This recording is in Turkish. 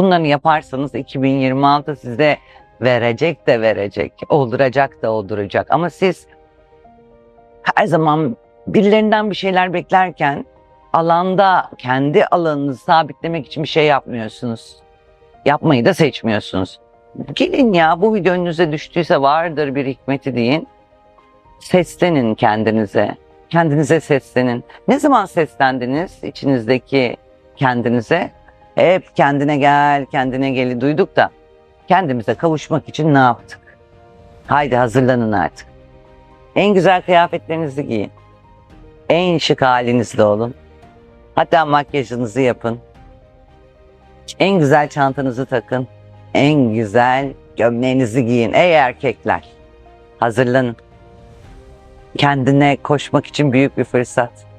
Bunları yaparsanız 2026 size verecek de verecek, olduracak da olduracak. Ama siz her zaman birilerinden bir şeyler beklerken alanda kendi alanınızı sabitlemek için bir şey yapmıyorsunuz. Yapmayı da seçmiyorsunuz. Gelin ya bu video önünüze düştüyse vardır bir hikmeti deyin. Seslenin kendinize. Kendinize seslenin. Ne zaman seslendiniz içinizdeki kendinize? Hep kendine gel, kendine geli duyduk da kendimize kavuşmak için ne yaptık? Haydi hazırlanın artık. En güzel kıyafetlerinizi giyin. En şık halinizde olun. Hatta makyajınızı yapın. En güzel çantanızı takın. En güzel gömleğinizi giyin. Ey erkekler. Hazırlanın. Kendine koşmak için büyük bir fırsat.